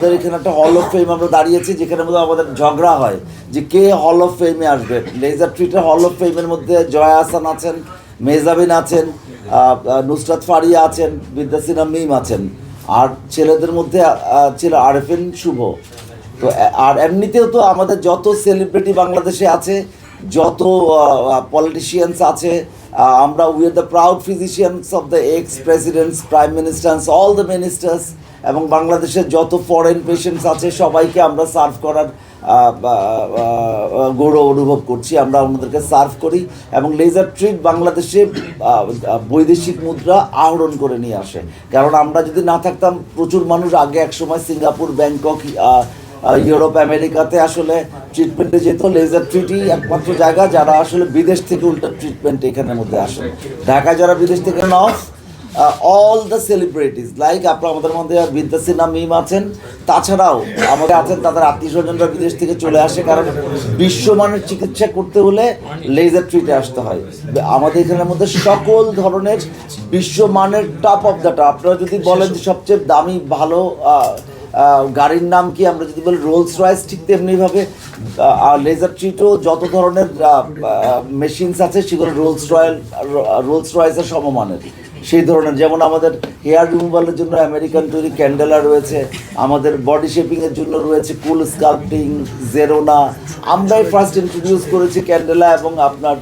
আমাদের এখানে একটা হল অফ ফেম আমরা দাঁড়িয়েছি, যেখানে মধ্যে আমাদের ঝগড়া হয় যে কে হল অফ ফেমে আসবে। লেজার ট্রিটের হল অফ ফেমের মধ্যে জয়া হাসান আছেন মেজাবিন আছেন নুসরাত ফারিয়া আছেন বিদ্যাসিনা মিম আছেন। আর ছেলেদের মধ্যে ছিল আরেফিন শুভ তো আর এমনিতেও তো আমাদের যত সেলিব্রিটি বাংলাদেশে আছে, যত পলিটিশিয়ানস আছে আমরা we are the proud physicians of the ex presidents prime ministers all the ministers এবং বাংলাদেশের যত ফরেন পেশেন্টস আছে, সবাইকে আমরা সার্ভ করার গৌরব অনুভব করছি। আমরা ওনাদেরকে সার্ভ করি এবং লেজার ট্রিট বাংলাদেশে বৈদেশিক মুদ্রা আহরণ করে নিয়ে আসে। কারণ আমরা যদি না থাকতাম, প্রচুর মানুষ আগে একসময় সিঙ্গাপুর, ব্যাংকক ইউরোপ, আমেরিকাতে আসলে ট্রিটমেন্টে যেত। লেজার ট্রিটই একমাত্র জায়গা যারা আসলে বিদেশ থেকে উল্টো ট্রিটমেন্ট এখানের মধ্যে আসে। ঢাকা যারা বিদেশ থেকে নফ অল দ্য সেলিব্রিটিস লাইক আপনার আমাদের মধ্যে বিদ্যা সিনহা মিম আছেন, তাছাড়াও আমাদের আছেন তাদের আত্মীয় স্বজনরা বিদেশ থেকে চলে আসে, কারণ বিশ্বমানের চিকিৎসা করতে হলে লেজার ট্রিটে আসতে হয়। আমাদের এখানের মধ্যে সকল ধরনের বিশ্বমানের টপ অফ দ্য টপ আপনারা যদি বলেন যে সবচেয়ে দামি, ভালো গাড়ির নাম কি, আমরা যদি বলি রোলস রয়েস ঠিক তেমনিভাবে লেজার ট্রিটও যত ধরনের মেশিনস আছে, সেগুলো রোলস রয়েল রোলস রয়েসের সমমানের। সেই ধরনের, যেমন আমাদের হেয়ার রিমুভালের জন্য আমেরিকান তৈরি ক্যান্ডেলা রয়েছে, আমাদের বডি শেপিংয়ের জন্য রয়েছে কুল স্কাল্পটিং জেরোনা আমরাই ফার্স্ট ইন্ট্রোডিউস করেছি ক্যান্ডেলা এবং আপনার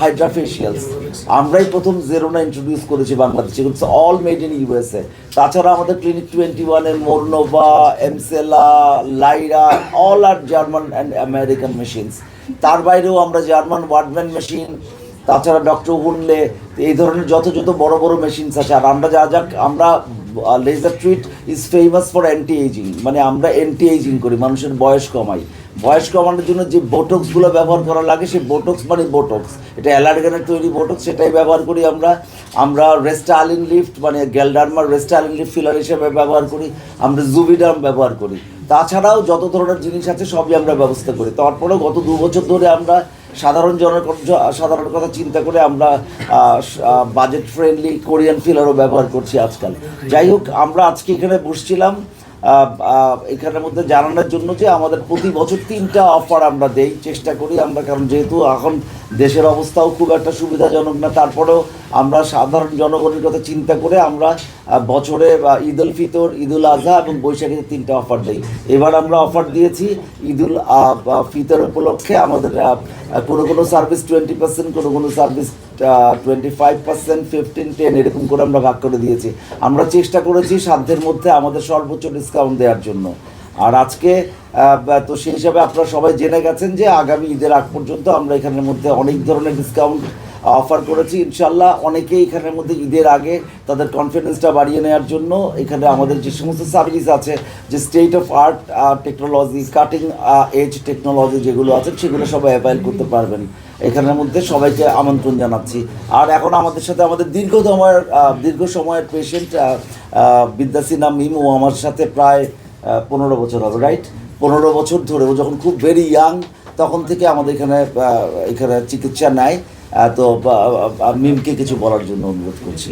হাইড্রা ফেশিয়ালস আমরাই প্রথম জেরোনা ইন্ট্রোডিউস করেছি বাংলাদেশে it's all made in USA তাছাড়া আমাদের ক্লিনিক টোয়েন্টি ওয়ানের মোরনোভা Emsella Lyra all are German and American machines তার বাইরেও আমরা জার্মান ওয়ার্ডম্যান মেশিন তাছাড়া ডক্টর হুনলে এই ধরনের যত যত বড় বড় মেশিনস আছে। আর আমরা যা যা আমরা laser treat is famous for anti aging মানে আমরা অ্যান্টি এজিং করি, মানুষের বয়স কমাই। বয়স কমানোর জন্য যে বোটক্সগুলো ব্যবহার করা লাগে, সেই বোটক্স মানে বোটক্স এটা অ্যালার্গানের তৈরি বোটক্স সেটাই ব্যবহার করি আমরা। আমরা রেস্টালিন লিফট মানে গ্যালডার্মার রেস্টালিন লিফট ফিলার হিসেবে ব্যবহার করি। আমরা জুবিডার্ম ব্যবহার করি। তাছাড়াও যত ধরনের জিনিস আছে, সবই আমরা ব্যবস্থা করি। তারপরেও গত দু বছর ধরে আমরা সাধারণ জন সাধারণ কথা চিন্তা করে আমরা বাজেট ফ্রেন্ডলি কোরিয়ান ফিলারও ব্যবহার করছি আজকাল। যাই হোক, আমরা আজকে এখানে বসছিলাম এখানের মধ্যে জানানোর জন্য যে আমাদের প্রতি বছর তিনটা অফার আমরা দেই, চেষ্টা করি আমরা, কারণ যেহেতু এখন দেশের অবস্থাও খুব একটা সুবিধাজনক না। তারপরেও আমরা সাধারণ জনগণের কথা চিন্তা করে আমরা বছরে, বা ঈদ উল ফিতর, ঈদ উল আজহা এবং বৈশাখীতে তিনটা অফার দিই। এবার আমরা অফার দিয়েছি ঈদ উল ফিতর উপলক্ষে আমাদের কোনো কোনো সার্ভিস টোয়েন্টি পার্সেন্ট, কোনো কোনো service twenty five percent, fifteen, ten এরকম করে আমরা ভাগ করে দিয়েছি। আমরা চেষ্টা করেছি সাধ্যের মধ্যে আমাদের সর্বোচ্চ ডিসকাউন্ট দেওয়ার জন্য। আর আজকে তো সেই হিসাবে আপনারা সবাই জেনে গেছেন যে আগামী ঈদের আগ পর্যন্ত আমরা এখানের মধ্যে অনেক ধরনের ডিসকাউন্ট অফার করেছি। ইনশাল্লাহ অনেকেই এখানের মধ্যে ঈদের আগে তাদের কনফিডেন্সটা বাড়িয়ে নেওয়ার জন্য এখানে আমাদের যে সমস্ত সার্ভিস আছে, যে state of art technology cutting edge technology যেগুলো আছে, সেগুলো সবাই অ্যাভেল করতে পারবেন। এখানের মধ্যে সবাইকে আমন্ত্রণ জানাচ্ছি। আর এখন আমাদের সাথে আমাদের দীর্ঘ সময়ের দীর্ঘ সময়ের পেশেন্ট বিদ্যাসিনা মিম আমার সাথে প্রায় পনেরো বছর হবে রাইট পনেরো বছর ধরে ও যখন খুব ভেরি ইয়াং তখন থেকে আমাদের এখানে এখানে চিকিৎসা নেয় তো মিমকে কিছু বলার জন্য অনুরোধ করছি।